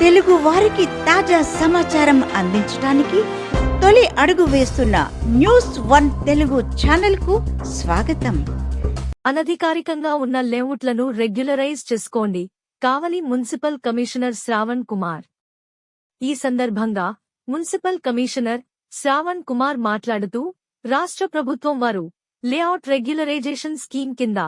తెలుగు వారికి తాజా సమాచారం అందించడానికి తొలి అడుగు వేస్తున్న న్యూస్ వన్ తెలుగు ఛానల్కు స్వాగతం. అనధికారికంగా ఉన్న లేఅవుట్లను రెగ్యులరైజ్ చేసుకోండి. Kavali municipal commissioner Shravan Kumar. ఈ సందర్భంగా మున్సిపల్ కమిషనర్ శ్రావణ్ కుమార్ మాట్లాడుతూ రాష్ట్ర ప్రభుత్వం వారు లేఅవుట్ రెగ్యులరైజేషన్ స్కీమ్ కింద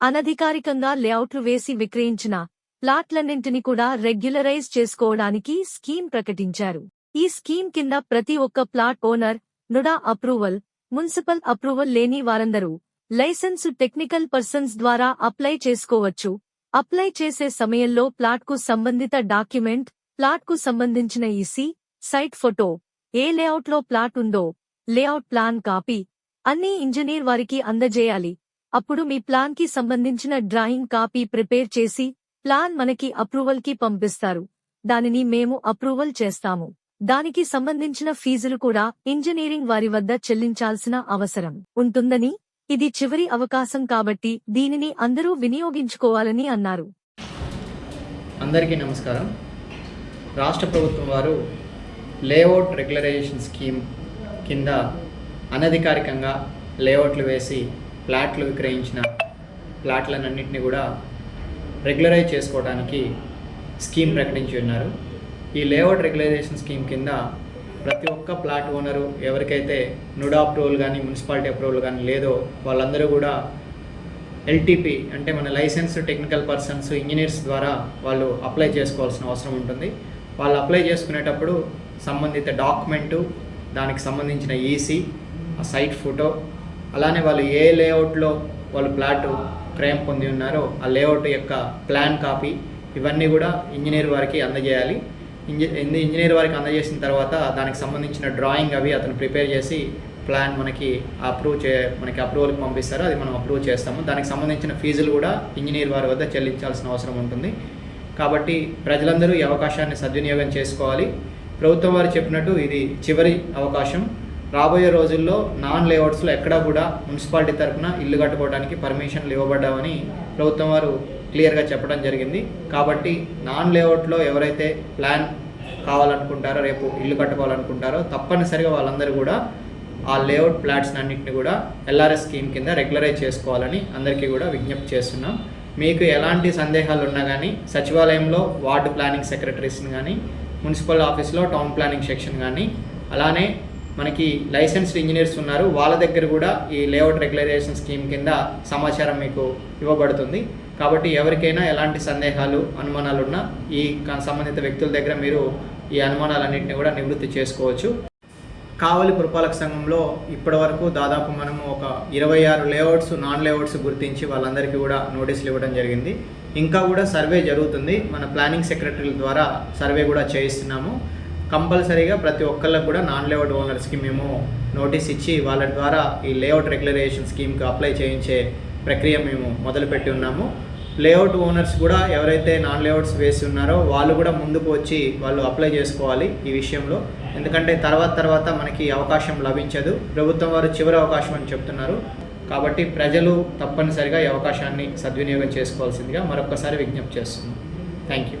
అనధికారికంగా లేఅవుట్లు వేసి విక్రయించిన ప్లాట్లన్నింటిని కూడా రెగ్యులరైజ్ చేసుకోవడానికి స్కీమ్ ప్రకటించారు. ఈ స్కీమ్ కింద ప్రతి ఒక్క plot owner NUDA approval municipal approval లేని వారందరూ లైసెన్సు టెక్నికల్ పర్సన్స్ ద్వారా అప్లై చేసుకోవచ్చు. అప్లై చేసే సమయంలో ప్లాట్కు సంబంధిత డాక్యుమెంట్ ప్లాట్కు సంబంధించిన ఈసీ సైట్ ఫోటో ఏ లేఅవుట్లో ప్లాట్ ఉందో లేఅవుట్ ప్లాన్ కాపీ అన్నీ ఇంజనీర్ వారికి అందజేయాలి. అప్పుడు మీ ప్లాన్కి సంబంధించిన డ్రాయింగ్ కాపీ ప్రిపేర్ చేసి ప్లాన్ మనకి అప్రూవల్కి పంపిస్తారు. దానిని మేము అప్రూవల్ చేస్తాము. దానికి సంబంధించిన ఫీజులు కూడా ఇంజనీరింగ్ వారి వద్ద చెల్లించాల్సిన అవసరం ఉంటుందని ఇది చివరి అవకాశం కాబట్టి దీనిని అందరూ వినియోగించుకోవాలని అన్నారు. అందరికీ నమస్కారం. రాష్ట్ర ప్రభుత్వం వారు లేఅవుట్ రెగ్యులరైజేషన్ స్కీమ్ కింద అనధికారికంగా లేఅవుట్లు వేసి ప్లాట్లు విక్రయించిన ప్లాట్లన్నింటినీ కూడా రెగ్యులరైజ్ చేసుకోవడానికి స్కీమ్ ప్రకటించి ఉన్నారు. ఈ లేఅవుట్ రెగ్యులరైజేషన్ స్కీమ్ కింద ప్రతి ఒక్క ప్లాట్ ఓనరు ఎవరికైతే నుడా అప్రూవల్ కానీ మున్సిపాలిటీ అప్రూవల్ కానీ లేదో వాళ్ళందరూ కూడా ఎల్టీపీ అంటే మన లైసెన్స్ టెక్నికల్ పర్సన్స్ ఇంజనీర్స్ ద్వారా వాళ్ళు అప్లై చేసుకోవాల్సిన అవసరం ఉంటుంది. వాళ్ళు అప్లై చేసుకునేటప్పుడు సంబంధిత డాక్యుమెంటు దానికి సంబంధించిన ఈసీ ఆ సైట్ ఫోటో అలానే వాళ్ళు ఏ లేఅవుట్లో వాళ్ళు ప్లాటు క్రయం పొంది ఉన్నారో ఆ లేఅవుట్ యొక్క ప్లాన్ కాపీ ఇవన్నీ కూడా ఇంజనీర్ వారికి అందజేయాలి. ఇంజ ఇంజనీర్ వారికి అందజేసిన తర్వాత దానికి సంబంధించిన డ్రాయింగ్ అవి అతను ప్రిపేర్ చేసి ప్లాన్ మనకి అప్రూవ్ చే మనకి అప్రూవల్కి పంపిస్తారు. అది మనం అప్రూవ్ చేస్తాము. దానికి సంబంధించిన ఫీజులు కూడా ఇంజనీర్ వారి వద్ద చెల్లించాల్సిన అవసరం ఉంటుంది. కాబట్టి ప్రజలందరూ ఈ అవకాశాన్ని సద్వినియోగం చేసుకోవాలి. ప్రభుత్వం వారు చెప్పినట్టు ఇది చివరి అవకాశం. రాబోయే రోజుల్లో నాన్ లేఅవుట్స్లో ఎక్కడా కూడా మున్సిపాలిటీ తరఫున ఇల్లు కట్టుకోవడానికి పర్మిషన్లు ఇవ్వబడ్డామని ప్రభుత్వం వారు క్లియర్గా చెప్పడం జరిగింది. కాబట్టి నాన్ లేఅవుట్లో ఎవరైతే ప్లాన్ కావాలనుకుంటారో రేపు ఇల్లు కట్టుకోవాలనుకుంటారో తప్పనిసరిగా వాళ్ళందరూ కూడా ఆ లేఅవుట్ ప్లాట్స్ అన్నింటిని కూడా ఎల్ఆర్ఎస్ స్కీమ్ కింద రెగ్యులరైజ్ చేసుకోవాలని అందరికీ కూడా విజ్ఞప్తి చేస్తున్నాం. మీకు ఎలాంటి సందేహాలు ఉన్నా కానీ సచివాలయంలో వార్డు ప్లానింగ్ సెక్రటరీస్ని కానీ మున్సిపల్ ఆఫీస్లో టౌన్ ప్లానింగ్ సెక్షన్ కానీ అలానే మనకి లైసెన్స్డ్ ఇంజనీర్స్ ఉన్నారు. వాళ్ళ దగ్గర కూడా ఈ లేఅవుట్ రెగ్యులరైజేషన్ స్కీమ్ కింద సమాచారం మీకు ఇవ్వబడుతుంది. కాబట్టి ఎవరికైనా ఎలాంటి సందేహాలు అనుమానాలు ఉన్నా ఈ క- సంబంధిత వ్యక్తుల దగ్గర మీరు ఈ అనుమానాలన్నింటినీ కూడా నివృత్తి చేసుకోవచ్చు. కావలి పురపాలక సంఘంలో ఇప్పటివరకు దాదాపు మనము ఒక ఇరవై ఆరు లేఅవుట్స్ నాన్ లేఅవుట్స్ గుర్తించి వాళ్ళందరికీ కూడా నోటీసులు ఇవ్వడం జరిగింది. ఇంకా కూడా సర్వే జరుగుతుంది. మన ప్లానింగ్ సెక్రటరీల ద్వారా సర్వే కూడా చేయిస్తున్నాము. కంపల్సరీగా ప్రతి ఒక్కళ్ళకి కూడా నాన్ లేఅవుట్ ఓనర్స్కి మేము నోటీస్ ఇచ్చి వాళ్ళ ద్వారా ఈ లేఅవుట్ రెగ్యులరేషన్ స్కీమ్కి అప్లై చేయించే ప్రక్రియ మేము మొదలుపెట్టి ఉన్నాము. లేఅవుట్ ఓనర్స్ కూడా ఎవరైతే నాన్ లేఅవుట్స్ వేసి ఉన్నారో వాళ్ళు కూడా ముందుకు వచ్చి వాళ్ళు అప్లై చేసుకోవాలి ఈ విషయంలో. ఎందుకంటే తర్వాత తర్వాత మనకి అవకాశం లభించదు. ప్రభుత్వం వారు చివరి అవకాశం అని చెప్తున్నారు. కాబట్టి ప్రజలు తప్పనిసరిగా ఈ అవకాశాన్ని సద్వినియోగం చేసుకోవాల్సిందిగా మరొకసారి విజ్ఞప్తి చేస్తున్నాం. Thank you